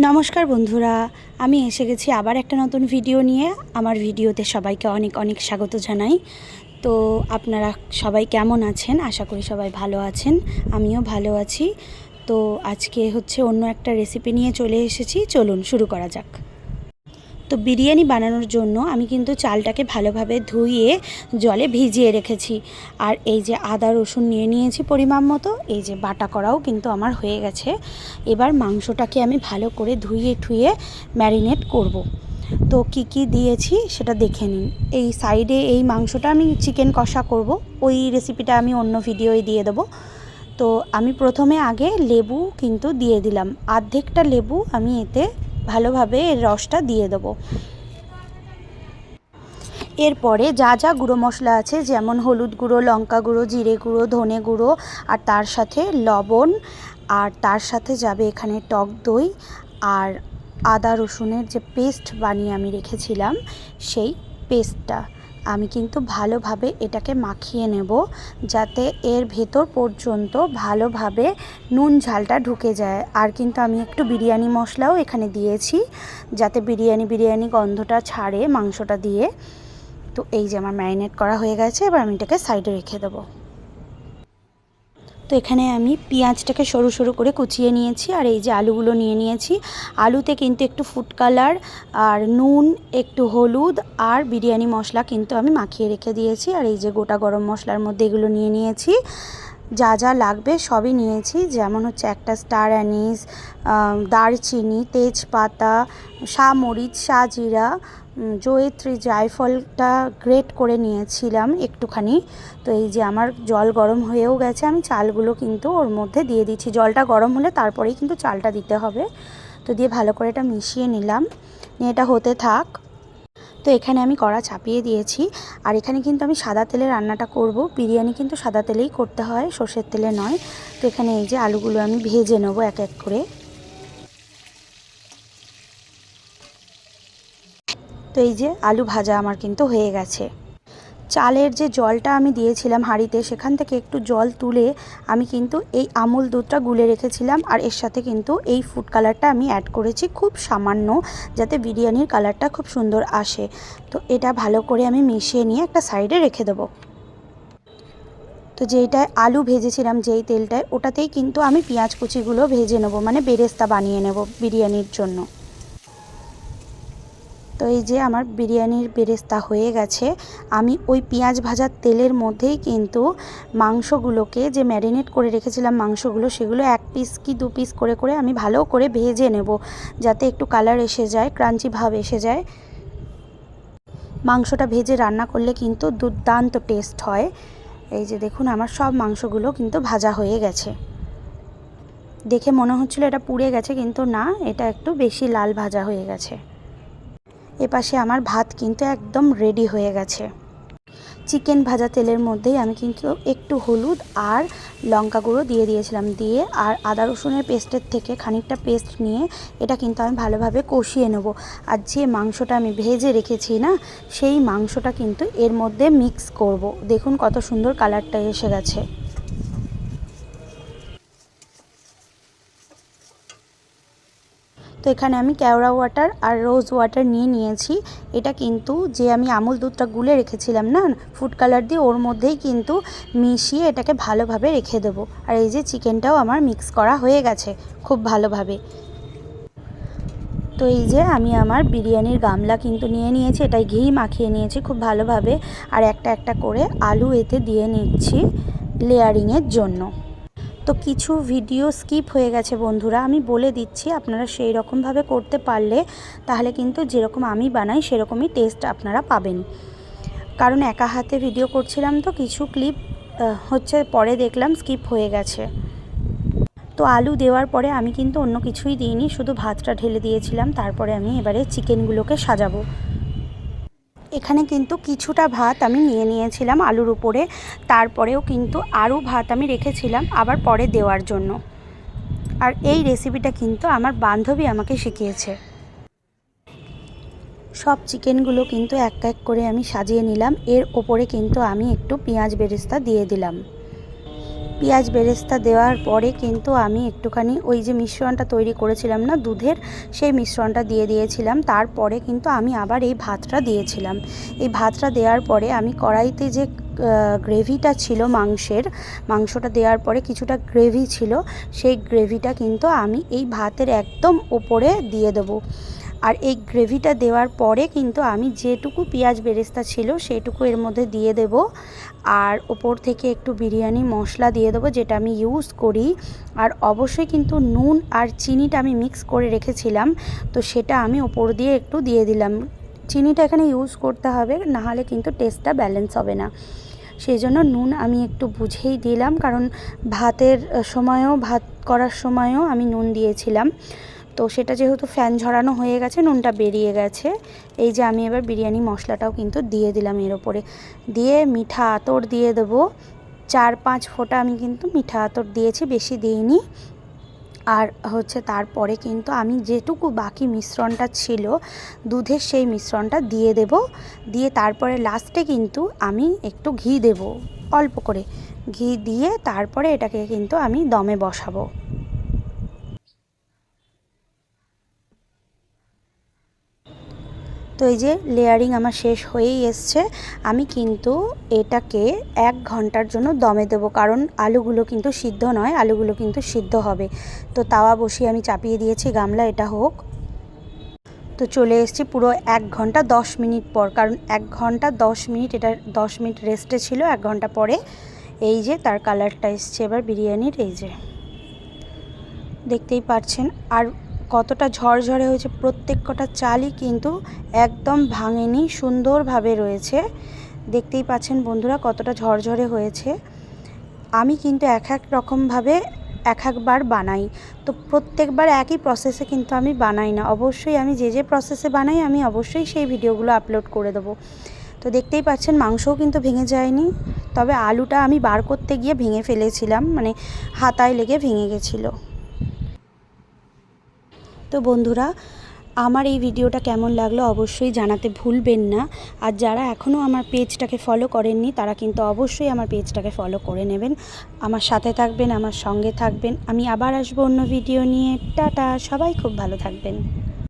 নমস্কার বন্ধুরা, আমি এসে গেছি আবার একটা নতুন ভিডিও নিয়ে। আমার ভিডিওতে সবাইকে অনেক অনেক স্বাগত জানাই। তো আপনারা সবাই কেমন আছেন? আশা করি সবাই ভালো আছেন, আমিও ভালো আছি। তো আজকে হচ্ছে অন্য একটা রেসিপি নিয়ে চলে এসেছি। চলুন শুরু করা যাক। তো বিরিয়ানি বানানোর জন্য আমি কিন্তু চালটাকে ভালোভাবে ধুয়ে জলে ভিজিয়ে রেখেছি। আর এই যে আদা, রসুন নিয়ে নিয়েছি পরিমাণ মতো, এই যে বাটা করাও কিন্তু আমার হয়ে গেছে। এবার মাংসটাকে আমি ভালো করে ধুয়ে ঠুয়ে ম্যারিনেট করব। তো কি কি দিয়েছি সেটা দেখে নিন। এই সাইডে এই মাংসটা আমি চিকেন কষা করব, ওই রেসিপিটা আমি অন্য ভিডিওয় দিয়ে দেবো। তো আমি প্রথমে আগে লেবু কিন্তু দিয়ে দিলাম। আর্ধেকটা লেবু আমি এতে ভালোভাবে এর রসটা দিয়ে দেবো। এরপরে যা যা গুঁড়ো মশলা আছে, যেমন হলুদ গুঁড়ো, লঙ্কা গুঁড়ো, জিরে গুঁড়ো, ধনে গুঁড়ো, আর তার সাথে লবণ, আর তার সাথে যাবে এখানে টক দই, আর আদা রসুনের যে পেস্ট বানিয়ে আমি রেখেছিলাম, সেই পেস্টটা। আমি কিন্তু ভালোভাবে এটাকে মাখিয়ে নেব যাতে এর ভেতর পর্যন্ত ভালোভাবে নুন ঝালটা ঢুকে যায়। আর কিন্তু আমি একটু বিরিয়ানি মশলাও এখানে দিয়েছি যাতে বিরিয়ানি বিরিয়ানি গন্ধটা ছাড়ে মাংসটা দিয়ে। তো এই যে আমার ম্যারিনেট করা হয়ে গেছে, এবার আমি এটাকে সাইডে রেখে দেবো। তো এখানে আমি পেঁয়াজটাকে সরু সরু করে কুচিয়ে নিয়েছি আর এই যে আলুগুলো নিয়ে নিয়েছি। আলুতে কিন্তু একটু ফুড কালার আর নুন, একটু হলুদ আর বিরিয়ানি মশলা কিন্তু আমি মাখিয়ে রেখে দিয়েছি। আর এই যে গোটা গরম মশলার মধ্যে এগুলো নিয়ে নিয়েছি। যা যা লাগবে সবই নিয়েছি। যেমন হচ্ছে একটা স্টার অ্যানিস দারচিনি, তেজপাতা মরিচ জিরা জয়িত্রী, জায়ফলটা গ্রেট করে নিয়েছিলাম একটুখানি। তো এই যে আমার জল গরম হয়েও গেছে, আমি চালগুলো কিন্তু ওর মধ্যে দিয়ে দিচ্ছি। জলটা গরম হলে তারপরেই কিন্তু চালটা দিতে হবে। তো দিয়ে ভালো করে এটা মিশিয়ে নিলাম। নিয়ে এটা হতে থাক। তো এখানে আমি কড়া চাপিয়ে দিয়েছি। আর এখানে কিন্তু আমি সাদা তেলে রান্নাটা করব। বিরিয়ানি কিন্তু সাদা তেলেই করতে হয়, সর্ষের তেলে নয়। তো এখানে এই যে আলুগুলো আমি ভেজে নেব এক এক করে। তো এই যে আলু ভাজা আমার কিন্তু হয়ে গেছে। চালের যে জলটা আমি দিয়েছিলাম হাঁড়িতে, সেখান থেকে একটু জল তুলে আমি কিন্তু এই আমুল দুধটা গুলে রেখেছিলাম। আর এর সাথে কিন্তু এই ফুড কালারটা আমি অ্যাড করেছি খুব সামান্য, যাতে বিরিয়ানির কালারটা খুব সুন্দর আসে। তো এটা ভালো করে আমি মিশিয়ে নিয়ে একটা সাইডে রেখে দেবো। তো যেইটায় আলু ভেজেছিলাম, যেই তেলটায়, ওটাতেই কিন্তু আমি পেঁয়াজ কুচিগুলো ভেজে নেব মানে বেরেস্তা বানিয়ে নেব বিরিয়ানির জন্য। তো এই যে আমার বিরিয়ানির বেরেস্তা হয়ে গেছে, আমি ওই পেঁয়াজ ভাজার তেলের মধ্যেই কিন্তু মাংসগুলোকে যে ম্যারিনেট করে রেখেছিলাম মাংসগুলো, সেগুলো এক পিস কি দু পিস করে করে আমি ভালো করে ভেজে নেব, যাতে একটু কালার এসে যায় ক্রাঞ্চি ভাব এসে যায়। মাংসটা ভেজে রান্না করলে কিন্তু দুর্দান্ত টেস্ট হয়। এই যে দেখুন, আমার সব মাংসগুলো কিন্তু ভাজা হয়ে গেছে। দেখে মনে হচ্ছিল এটা পুড়ে গেছে, কিন্তু না, এটা একটু বেশি লাল ভাজা হয়ে গেছে। এপাশে আমার ভাত কিন্তু একদম রেডি হয়ে গেছে। চিকেন ভাজা তেলের মধ্যেই আমি কিন্তু একটু হলুদ আর লঙ্কা গুঁড়ো দিয়ে দিয়েছিলাম। দিয়ে আর আদা রসুনের পেস্টের থেকে খানিকটা পেস্ট নিয়ে এটা কিন্তু আমি ভালোভাবে কষিয়ে নেব। আর যে মাংসটা আমি ভেজে রেখেছি না, সেই মাংসটা কিন্তু এর মধ্যে মিক্স করব। দেখুন কত সুন্দর কালারটা এসে গেছে। তো এখানে আমি কেওড়া ওয়াটার আর রোজ ওয়াটার নিয়ে নিয়েছি। এটা কিন্তু যে আমি আমুল দুধটা গুলে রেখেছিলাম না ফুড কালার দিয়ে ওর মধ্যেই কিন্তু মিশিয়ে এটাকে ভালোভাবে রেখে দেবো। আর এই যে চিকেনটাও আমার মিক্স করা হয়ে গেছে খুব ভালোভাবে। তো এই যে আমি আমার বিরিয়ানির গামলা কিন্তু নিয়ে নিয়েছি, এটাই ঘি মাখিয়ে নিয়েছি খুব ভালোভাবে। আর একটা একটা করে আলু এতে দিয়ে নিচ্ছি লেয়ারিংয়ের জন্য। তো কিছু ভিডিও স্কিপ হয়ে গেছে বন্ধুরা। আমি বলে দিচ্ছি, আপনারা সেই রকমভাবে করতে পারলে তাহলে কিন্তু যেরকম আমি বানাই সেরকমই টেস্ট আপনারা পাবেন। কারণ একা হাতে ভিডিও করছিলাম তো, কিছু ক্লিপ হচ্ছে পরে দেখলাম স্কিপ হয়ে গেছে। তো আলু দেওয়ার পরে আমি কিন্তু অন্য কিছুই দিইনি, শুধু ভাতটা ঢেলে দিয়েছিলাম, তারপরে আমি এবারে চিকেনগুলোকে সাজাবো। এখানে কিন্তু কিছুটা ভাত আমি নিয়ে নিয়েছিলাম আলুর উপরে। তারপরেও কিন্তু আরও ভাত আমি রেখেছিলাম আবার পরে দেওয়ার জন্য। আর এই রেসিপিটা কিন্তু আমার বান্ধবী আমাকে শিখিয়েছে। সব চিকেনগুলো কিন্তু এক এক করে আমি সাজিয়ে নিলাম। এর ওপরে কিন্তু আমি একটু পেঁয়াজ বেরেস্তা দিয়ে দিলাম। পেঁয়াজ বেরেস্তা দেওয়ার পরে কিন্তু আমি একটুখানি ওই যে মিশ্রণটা তৈরি করেছিলাম না দুধের, সেই মিশ্রণটা দিয়ে দিয়েছিলাম। তারপরে কিন্তু আমি আবার এই ভাতটা দিয়েছিলাম। এই ভাতটা দেওয়ার পরে আমি কড়াইতে যে গ্রেভিটা ছিল মাংসের, মাংসটা দেওয়ার পরে কিছুটা গ্রেভি ছিল, সেই গ্রেভিটা কিন্তু আমি এই ভাতের একদম ওপরে দিয়ে দেবো। আর এই গ্রেভিটা দেওয়ার পরে কিন্তু আমি যেটুকু পেঁয়াজ বেরেস্তা ছিল সেটুকু এর মধ্যে দিয়ে দেব। আর ওপর থেকে একটু বিরিয়ানি মশলা দিয়ে দেবো যেটা আমি ইউজ করি। আর অবশ্যই কিন্তু নুন আর চিনিটা আমি মিক্স করে রেখেছিলাম, তো সেটা আমি ওপর দিয়ে একটু দিয়ে দিলাম। চিনিটা এখানে ইউজ করতে হবে, নাহলে কিন্তু টেস্টটা ব্যালেন্স হবে না। সেই জন্য নুন আমি একটু বুঝেই দিলাম, কারণ ভাতের সময়ও, ভাত করার সময়ও আমি নুন দিয়েছিলাম। তো সেটা যেহেতু ফ্যান ঝরানো হয়ে গেছে, নুনটা বেরিয়ে গেছে, এই যে আমি এবার বিরিয়ানি মশলাটাও কিন্তু দিয়ে দিলাম এর ওপরে। দিয়ে মিঠা আতর দিয়ে দেবো। চার পাঁচ ফোঁটা আমি কিন্তু মিঠা আতর দিয়েছি, বেশি দিইনি। আর হচ্ছে তারপরে কিন্তু আমি যেটুকু বাকি মিশ্রণটা ছিল, দুধের সেই মিশ্রণটা দিয়ে দেব। দিয়ে তারপরে লাস্টে কিন্তু আমি একটু ঘি দেব, অল্প করে। ঘি দিয়ে তারপরে এটাকে কিন্তু আমি দমে বসাবো। তো এই যে লেয়ারিং আমার শেষ হয়েই এসছে, আমি কিন্তু এটাকে এক ঘণ্টার জন্য দমে দেবো। কারণ আলুগুলো কিন্তু সিদ্ধ নয়, আলুগুলো কিন্তু সিদ্ধ হবে। তো তাওয়া বসিয়ে আমি চাপিয়ে দিয়েছি, গামলা এটা হোক। তো চলে এসেছি পুরো এক ঘণ্টা দশ মিনিট পর। কারণ এক ঘণ্টা দশ মিনিট, এটা দশ মিনিট রেস্টে ছিল, এক ঘণ্টা পরে এই যে তার কালারটা এসছে। এবার বিরিয়ানির এই যে, দেখতেই পাচ্ছেন। আর কতটা ঝরঝরে হয়েছে, প্রত্যেক কটা চালই কিন্তু একদম ভাঙেনি, সুন্দরভাবে রয়েছে। দেখতেই পাচ্ছেন বন্ধুরা কতটা ঝরঝরে হয়েছে। আমি কিন্তু এক এক রকমভাবে এক একবার বানাই। তো প্রত্যেকবার একই প্রসেসে কিন্তু আমি বানাই না। অবশ্যই আমি যে যে প্রসেসে বানাই, আমি অবশ্যই সেই ভিডিওগুলো আপলোড করে দেবো। তো দেখতেই পাচ্ছেন মাংসও কিন্তু ভেঙে যায়নি। তবে আলুটা আমি বার করতে গিয়ে ভেঙে ফেলেছিলাম মানে হাতায় লেগে ভেঙে গেছিল। তো বন্ধুরা, আমার এই ভিডিওটা কেমন লাগল অবশ্যই জানাতে ভুলবেন না। আর যারা এখনও আমার পেজটাকে ফলো করেননি, তারা কিন্তু অবশ্যই আমার পেজটাকে ফলো করে নেবেন। আমার সাথে থাকবেন, আমার সঙ্গে থাকবেন। আমি আবার আসব অন্য ভিডিও নিয়ে। টাটা, সবাই খুব ভালো থাকবেন।